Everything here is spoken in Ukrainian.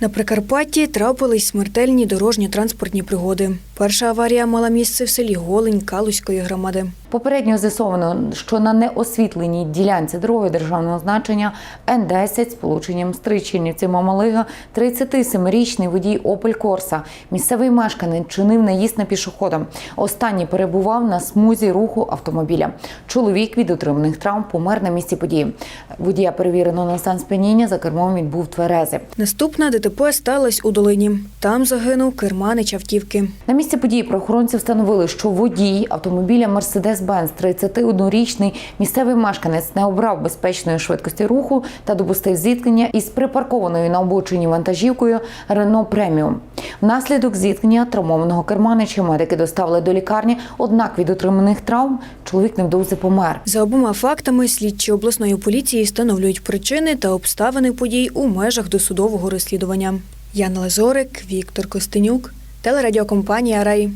На Прикарпатті трапились смертельні дорожньо-транспортні пригоди. Перша аварія мала місце в селі Голень Калузької громади. Попередньо з'ясовано, що на неосвітленій ділянці дороги державного значення Н-10 з полученням Стрийчинівці Мамалига 37-річний водій Опель Корса. Місцевий мешканець чинив наїзд на пішохода. Останній перебував на смузі руху автомобіля. Чоловік від отриманих травм помер на місці події. Водія перевірено на стан сп'яніння, за кермом він був тверезий. Наступна ДТП сталося у долині. Там загинув керманич автівки. На місці події правоохоронці встановили, що водій автомобіля Mercedes-Benz 31-річний місцевий мешканець не обрав безпечної швидкості руху та допустив зіткнення із припаркованою на обочині вантажівкою Renault Premium. Внаслідок зіткнення травмованого керманича медики доставили до лікарні, однак від отриманих травм чоловік невдовзі помер. За обома фактами слідчі обласної поліції встановлюють причини та обставини подій у межах досудового розслідування. Яна Лазорик, Віктор Костенюк, телерадіокомпанія Рай.